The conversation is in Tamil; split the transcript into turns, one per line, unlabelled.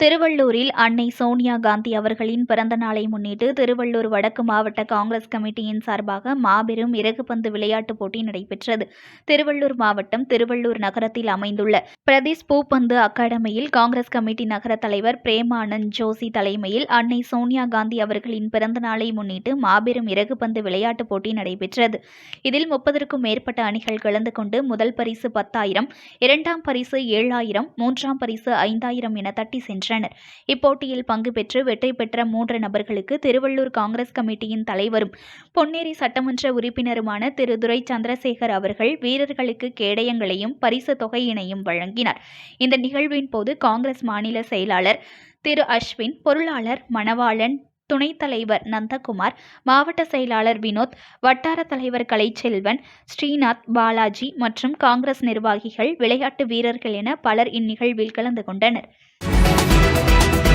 திருவள்ளூரில் அன்னை சோனியா காந்தி அவர்களின் பிறந்த நாளை முன்னிட்டு திருவள்ளூர் வடக்கு மாவட்ட காங்கிரஸ் கமிட்டியின் சார்பாக மாபெரும் இறகுப்பந்து விளையாட்டுப் போட்டி நடைபெற்றது. திருவள்ளூர் மாவட்டம் திருவள்ளூர் நகரத்தில் அமைந்துள்ள பிரதீஷ் பூப்பந்து அகாடமியில் காங்கிரஸ் கமிட்டி நகர தலைவர் பிரேமானந்த் ஜோஷி தலைமையில் அன்னை சோனியா காந்தி அவர்களின் பிறந்த நாளை முன்னிட்டு மாபெரும் இறகுப்பந்து விளையாட்டுப் போட்டி நடைபெற்றது. இதில் முப்பதற்கும் மேற்பட்ட அணிகள் கலந்து கொண்டு முதல் பரிசு பத்தாயிரம் இரண்டாம் பரிசு ஏழாயிரம் மூன்றாம் பரிசு ஐந்தாயிரம் என தட்டி சென்றனர் இப்போட்டியில் பங்கு பெற்று வெற்றி பெற்ற மூன்று நபர்களுக்கு திருவள்ளூர் காங்கிரஸ் கமிட்டியின் தலைவரும் பொன்னேரி சட்டமன்ற உறுப்பினருமான திரு. துரை சந்திரசேகர் அவர்கள் வீரர்களுக்கு கேடயங்களையும் பரிசு தொகையினையும் வழங்கினார். இந்த நிகழ்வின் போது காங்கிரஸ் மாநில செயலாளர் திரு. அஸ்வின் பொருளாளர் மணவாளன் துணைத் தலைவர் நந்தகுமார் மாவட்ட செயலாளர் வினோத் வட்டார தலைவர் கலைச்செல்வன் ஸ்ரீநாத் பாலாஜி மற்றும் காங்கிரஸ் நிர்வாகிகள் விளையாட்டு வீரர்கள் என பலர் இந்நிகழ்வில் கலந்து கொண்டனர். Bye.